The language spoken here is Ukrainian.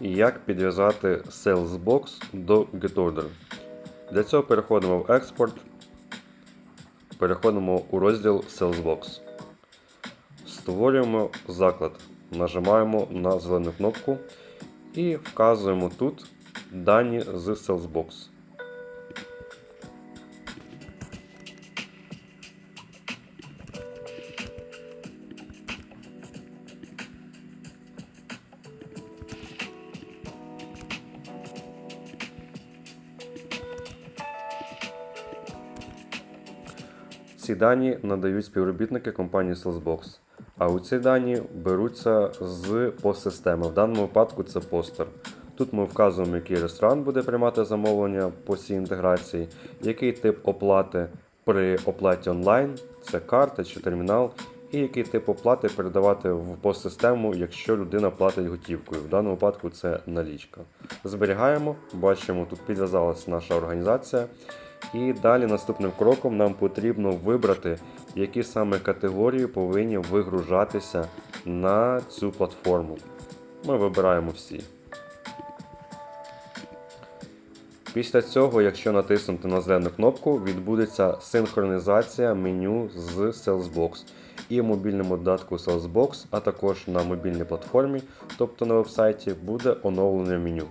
Як підв'язати Salesbox до GetOrder. Для цього переходимо в експорт, переходимо у розділ Salesbox. Створюємо заклад. Нажимаємо на зелену кнопку і вказуємо тут дані з Salesbox. Ці дані надають співробітники компанії Salesbox. А у ці дані беруться з постсистеми. В даному випадку це постер. Тут ми вказуємо, який ресторан буде приймати замовлення по цій інтеграції, який тип оплати при оплаті онлайн, це карта чи термінал, і який тип оплати передавати в постсистему, якщо людина платить готівкою. В даному випадку це налічка. Зберігаємо, бачимо, тут підв'язалася наша організація. І далі наступним кроком нам потрібно вибрати, які саме категорії повинні вигружатися на цю платформу. Ми вибираємо всі. Після цього, якщо натиснути на зелену кнопку, відбудеться синхронізація меню з Salesbox. І мобільному додатку Salesbox, а також на мобільній платформі, тобто на вебсайті, буде оновлене меню.